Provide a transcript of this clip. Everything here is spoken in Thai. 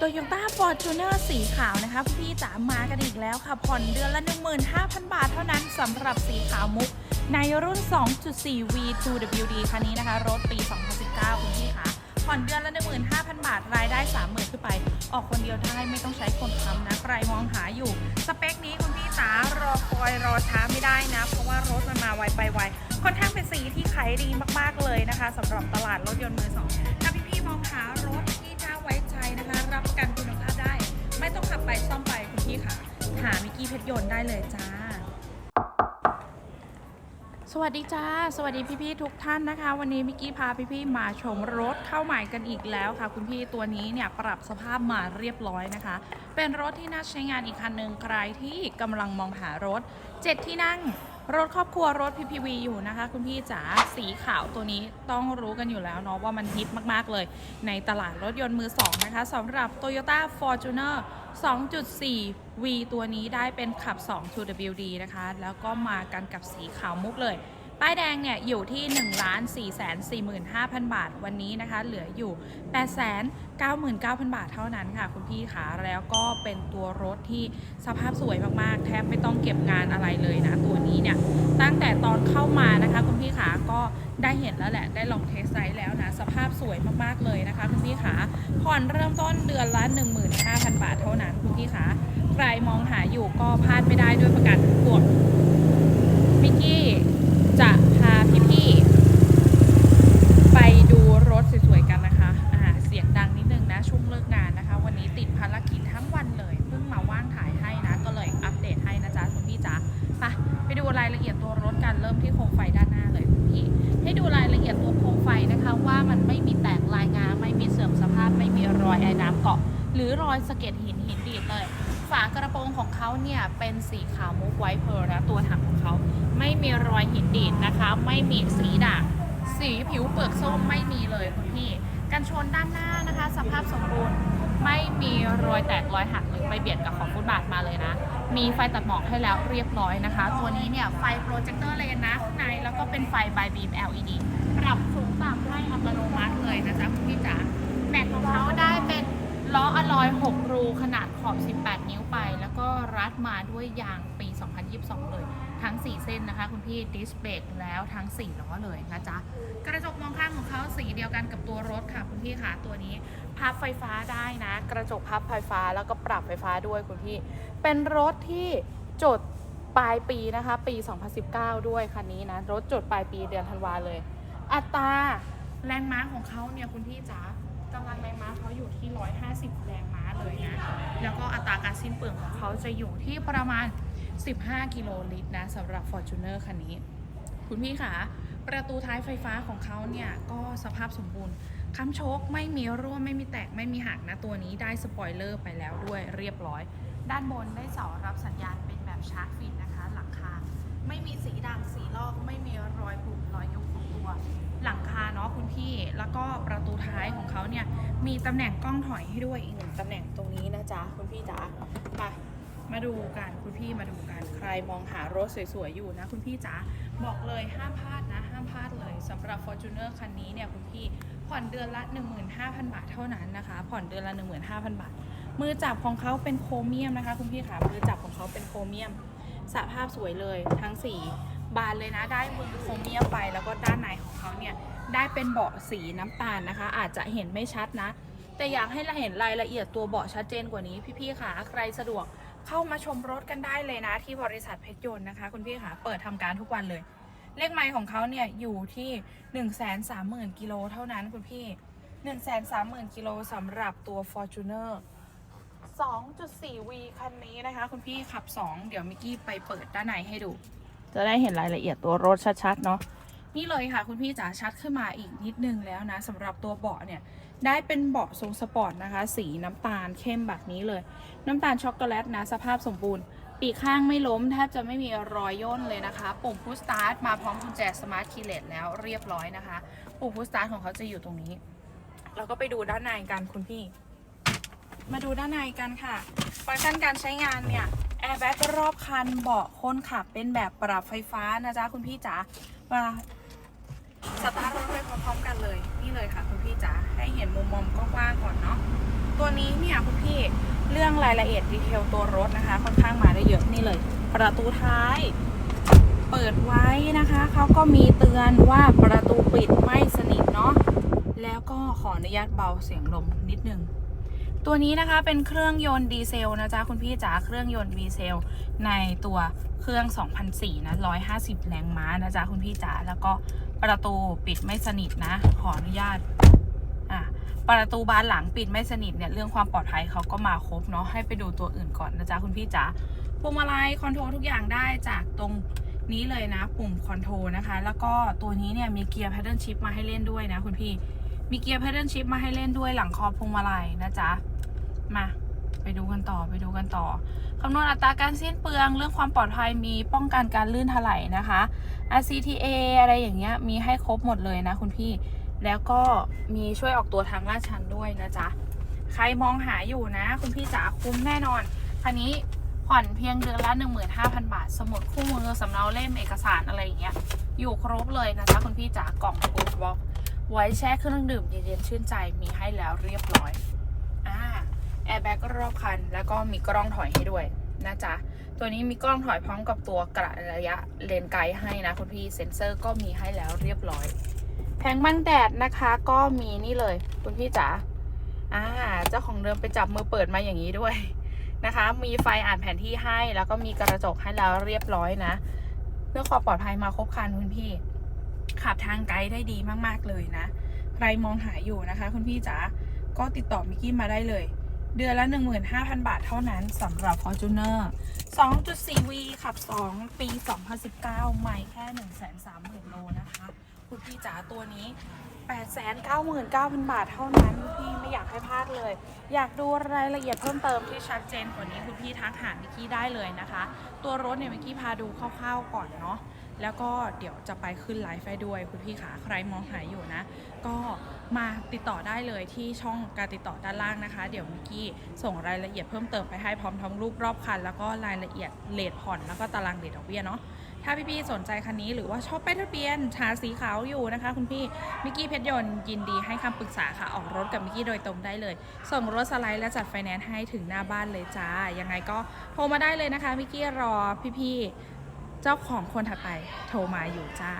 Toyota Fortuner สีขาวนะคะพี่จ๋ามากันอีกแล้วค่ะ ผ่อนเดือนละ 15,000 บาทเท่านั้นสำหรับสีขาวมุก ในรุ่น 2.4 V2WD คันนี้นะคะ รถปี 2019 คุณพี่คะผ่อนเดือนละ 15,000 บาท รายได้ 30,000ขึ้นไป ออกคนเดียวได้ไม่ต้องใช้คนค้ำนะ ใครมองหาอยู่ สเปคนี้คุณพี่จ๋ารอคอยรอช้าไม่ได้นะ เพราะว่ารถมันมาไวไปไวค่อนข้างเป็นสีที่ขายดีมากๆเลยนะคะสำหรับตลาดรถยนต์มือสองถ้าพี่ ยนต์ได้เลยจ้า สวัสดีจ้า สวัสดีพี่ๆทุกท่านนะคะ วันนี้มิกกี้พาพี่ๆมาชมรถเข้าใหม่กันอีกแล้วค่ะ คุณพี่ตัวนี้เนี่ยปรับสภาพมาเรียบร้อยนะคะ เป็นรถที่น่าใช้งานอีกคันหนึ่งใครที่กำลังมองหารถ 7 ที่นั่ง รถครอบครัวรถ PPV อยู่นะคะ คุณพี่จ๋าสีขาวตัวนี้ต้องรู้กันอยู่แล้วเนาะว่ามันฮิตมากๆเลย ในตลาดรถยนต์มือ2นะคะสำหรับ Toyota Fortuner 2.4 V ตัวนี้ได้เป็นขับ 2 2WD นะคะ แล้วก็มากันกับสีขาวมุกเลย ป้ายแดงเนี่ยอยู่ที่1 4 4 5 0 0 0 บาท วันนี้นะคะ เหลืออยู่ 8 9 9 0 0 0 บาทเท่านั้นค่ะคุณพี่ขาแล้วก็เป็นตัวรถที่สภาพสวยมากๆ แทบไม่ต้องเก็บงานอะไรเลยนะ ตัวนี้เนี่ย ตั้งแต่ตอนเข้ามานะคะ คุณพี่ขาก็ได้เห็นแล้วแหละ ได้ลองเทสไซส์แล้วนะ สภาพสวยมากๆเลยนะคะ คุณพี่ขาผ่อนเริ่มต้นเดือนละ 15,000 บาทเท่านั้นคุณพี่ขาใครมองหาอยู่ก็พลาดไม่ได้ด้วยประกันทั้งปวงมิกกี้ จะพาพี่ๆ ไปดูรถสวยๆกันนะคะอ่าเสียงดังนิดนึงนะช่วงเลิกงานนะคะ วันนี้ติดภารกิจทั้งวันเลย เพิ่งมาว่างถ่ายให้นะ ก็เลยอัปเดตให้นะจ๊ะคุณพี่จ๋าไปไปดูรายละเอียดตัวรถกันเริ่มที่โคมไฟด้านหน้าเลยคุณพี่ ให้ดูรายละเอียดตัวโคมไฟนะคะ ว่ามันไม่มีแตกลายงาไม่มีเสื่อมสภาพไม่มีรอยไอ้น้ำเกาะ หรือรอยสะเก็ดหินหินดีดเลย ฝากระโปรงของเขาเนี่ยเป็นสีขาวมุกไวท์เพร์ลนะตัวถังของเขาไม่มีรอยหินดีดนะคะ ไม่มีสีด่างสีผิวเปลือกส้มไม่มีเลยคุณพี่กันชนด้านหน้านะคะ สภาพสมบูรณ์ไม่มีรอยแตกรอยหักหรือไปเบียดกับของฟุตบาทมาเลยนะ มีไฟตัดหมอกให้แล้วเรียบร้อยนะคะ ตัวนี้เนี่ยไฟโปรเจคเตอร์เลนนะข้างในแล้วก็เป็นไฟบายบีม LED ปรับสูงต่ำให้อัตโนมัติเลยนะจ๊ะคุณพี่จ๋าแม็กของเขาได้เป็น ล้ออลอย6รูขนาดขอบ 18 นิ้วไป แล้วก็รัดมาด้วยยางปี 2022 เลย ทั้ง 4 เส้นนะคะ คุณพี่ดิสเบรกแล้วทั้ง 4 ล้อเลยนะจ๊ะ กระจกมองข้างของเขาสีเดียวกันกับตัวรถค่ะ คุณพี่ค่ะ ตัวนี้พับไฟฟ้าได้นะ กระจกพับไฟฟ้าแล้วก็ปรับไฟฟ้าด้วยคุณพี่ เป็นรถที่จดปลายปีนะคะ ปี 2019 ด้วยคันนี้นะ รถจดปลายปีเดือนธันวาเลย อัตราแรงม้าของเขาเนี่ยคุณพี่จ๋า กำลังแรงม้าเขาอยู่ที่ 150 แรงม้าเลยนะ แล้วก็อัตราการสิ้นเปลืองของเขาจะอยู่ที่ประมาณ 15 กิโลลิตรนะสำหรับ Fortuner คันนี้ คุณพี่คะประตูท้ายไฟฟ้าของเขาเนี่ย ก็สภาพสมบูรณ์ค้ำโชคไม่มีร่วไม่มีแตกไม่มีหักนะตัวนี้ได้สปอยเลอร์ไปแล้วด้วยเรียบร้อย ด้านบนได้เสารับสัญญาณเป็นแบบชาร์จฟินนะคะ หลังคาไม่มีสีดำสีลอกไม่มีรอยผุรอยยุบของตัว หลังคาเนาะคุณพี่ แล้วก็ประตูท้ายของเขาเนี่ยมีตำแหน่งกล้องถอยให้ด้วยอีกหนึ่งตำแหน่งตรงนี้นะจ๊ะคุณพี่จ๋าไปมาดูกันคุณพี่มาดูกันใครมองหารถสวยๆอยู่นะคุณพี่จ๋าบอกเลยห้ามพลาดนะห้ามพลาดเลยสำหรับ Fortuner คันนี้เนี่ยคุณพี่ผ่อนเดือนละ 15,000 บาทเท่านั้นนะคะ ผ่อนเดือนละ 15,000 บาท มือจับของเขาเป็นโครเมียมนะคะ คุณพี่ค่ะมือจับของเขาเป็นโครเมียมสภาพสวยเลยทั้งสี บานเลยนะ ได้มือโครเมียมไป แล้วก็ด้านในของเขาเนี่ยได้เป็นเบาะสีน้ำตาลนะคะ อาจจะเห็นไม่ชัดนะ แต่อยากให้เราเห็นรายละเอียดตัวเบาะชัดเจนกว่านี้พี่ๆค่ะใครสะดวกเข้ามาชมรถกันได้เลยนะ ที่บริษัทเพชรยนต์นะคะคุณพี่ค่ะเปิดทำการทุกวันเลย เลขไมล์ของเขาเนี่ยอยู่ที่1 3 0 0 0 0กิโลเท่านั้นคุณพี่1 3 0 0 0 0กิโลสำหรับตัว Fortuner 2.4V คันนี้นะคะ คุณพี่ขับ 2 เดี๋ยวมิกกี้ไปเปิดด้านในให้ดู จะได้เห็นรายละเอียดตัวรถชัดๆเนาะนี่เลยค่ะ คุณพี่จ๋าชัดขึ้นมาอีกนิดนึงแล้วนะสำหรับตัวเบาะเนี่ยได้เป็นเบาะทรงสปอร์ตนะคะ สีน้ำตาลเข้มแบบนี้เลย น้ำตาลช็อกโกแลตนะสภาพสมบูรณ์ ปีกข้างไม่ล้มแทบจะไม่มีรอยย่นเลยนะคะปุ่มพุชสตาร์ทมาพร้อมกุญแจสมาร์ทคีย์เลสแล้วเรียบร้อยนะคะ ปุ่มพุชสตาร์ทของเขาจะอยู่ตรงนี้ เราก็ไปดูด้านในกันคุณพี่ มาดูด้านในกันค่ะฟังก์ชันการใช้งานเนี่ย แอร์แบ็กรอบคันเบาะคนขับเป็นแบบปรับไฟฟ้านะจ๊ะคุณพี่จ๋ามาสตาร์ทรถไปพร้อมๆกันเลย นี่เลยค่ะคุณพี่จ๋าให้เห็นมุมมองกว้างๆก่อนเนาะตัวนี้เนี่ยเนี่ยคุณพี่เรื่องรายละเอียดดีเทลตัวรถนะคะ ค่อนข้างมาได้เยอะนี่เลย ประตูท้าย เปิดไว้นะคะเขาก็มีเตือนว่าประตูปิดไม่สนิทเนาะแล้วก็ขออนุญาตเบาเสียงลมนิดนึง ตัวนี้นะคะเป็นเครื่องยนต์ดีเซลนะจ๊ะคุณพี่จ๋าเครื่องยนต์ดีเซลในตัวเครื่อง2004นะ150 แรงม้านะจ๊ะคุณพี่จ๋าแล้วก็ประตูปิดไม่สนิทนะ ขออนุญาตอะประตูบานหลังปิดไม่สนิทเนี่ยเรื่องความปลอดภัยเขาก็มาครบเนาะให้ไปดูตัวอื่นก่อนนะจ๊ะคุณพี่จ๋าพวงมาลัยคอนโทรลทุกอย่างได้จากตรงนี้เลยนะปุ่มคอนโทรลนะคะ แล้วก็ตัวนี้เนี่ยมีเกียร์ paddle shift มาให้เล่นด้วยนะคุณพี่ มีเกียร์ paddle shift มาให้เล่นด้วยหลังคอพวงมาลัยนะจ๊ะ มาไปดูกันต่อไปดูกันต่อ คำนวณอัตราการสิ้นเปลืองเรื่องความปลอดภัยมีป้องกันการลื่นถลายนะคะ RCTA อะไรอย่างเงี้ยมีให้ครบหมดเลยนะคุณพี่ แล้วก็มีช่วยออกตัวทางลาดชันด้วยนะจ๊ะ ใครมองหาอยู่นะ คุณพี่จ๋าคุ้มแน่นอน คันนี้ผ่อนเพียงเดือนละ 15,000 บาท สมุดคู่มือสำเนาเล่มเอกสารอะไรอย่างเงี้ยอยู่ครบเลยนะจ๊ะคุณพี่จ๋ากล่องกูดบ็อก ไว้แช่เครื่องดื่มเย็นๆชื่นใจมีให้แล้วเรียบร้อยอ่าแอร์แบ็กรอบคัน แล้วก็มีกล้องถอยให้ด้วยนะจ๊ะ ตัวนี้มีกล้องถอยพร้อมกับตัวกระระยะเลนไกด์ให้นะคุณพี่เซ็นเซอร์ก็มีให้แล้วเรียบร้อย แผงบังแดดนะคะก็มีนี่เลย คุณพี่จ๋าอ่าเจ้าของเดิมไปจับมือเปิดมาอย่างนี้ด้วยนะคะ มีไฟอ่านแผนที่ให้ แล้วก็มีกระจกให้แล้วเรียบร้อยนะ เพื่อความปลอดภัยมาครบคันคุณพี่ ขับทางไกด์ได้ดีมากๆเลยนะ ใครมองหาอยู่นะคะคุณพี่จ๋าก็ติดต่อมิกกี้มาได้เลย เดือนละ 15,000 บาทเท่านั้นสำหรับ Fortuner 2.4V ขับ 2 ปี 2019 ไม่แค่ 130,000 โลนะคะ คุณพี่จ๋าตัวนี้ 899,000 บาทเท่านั้นพี่ไม่อยากให้พลาดเลย อยากดูรายละเอียดเพิ่มเติมที่ชัดเจนกว่านี้คุณพี่ทักหามิกกี้ได้เลยนะคะ ตัวรถเนี่ยมิกกี้พาดูคร่าวๆก่อนเนาะแล้วก็เดี๋ยวจะไปขึ้นไลฟ์ให้ด้วยคุณพี่ขาใครมองหายอยู่นะ ก็มาติดต่อได้เลยที่ช่องการติดต่อด้านล่างนะคะ เดี๋ยวมิกกี้ส่งรายละเอียดเพิ่มเติมไปให้พร้อมทั้งรูปรอบคัน แล้วก็รายละเอียดเลทผ่อนแล้วก็ตารางเลทดอกเบี้ยเนาะ ถ้าพี่ๆสนใจคันนี้หรือว่าชอบป้ายทะเบียนชาสีขาวอยู่นะคะ คุณพี่มิกกี้เพชรยนต์ยินดีให้คำปรึกษาค่ะออกรถกับมิกกี้โดยตรงได้เลย ส่งรถสไลด์และจัดไฟแนนซ์ให้ถึงหน้าบ้านเลยจ้ายังไงก็โทรมาได้เลยนะคะมิกกี้รอพี่ๆเจ้าของคนถัดไปโทรมาอยู่จ้า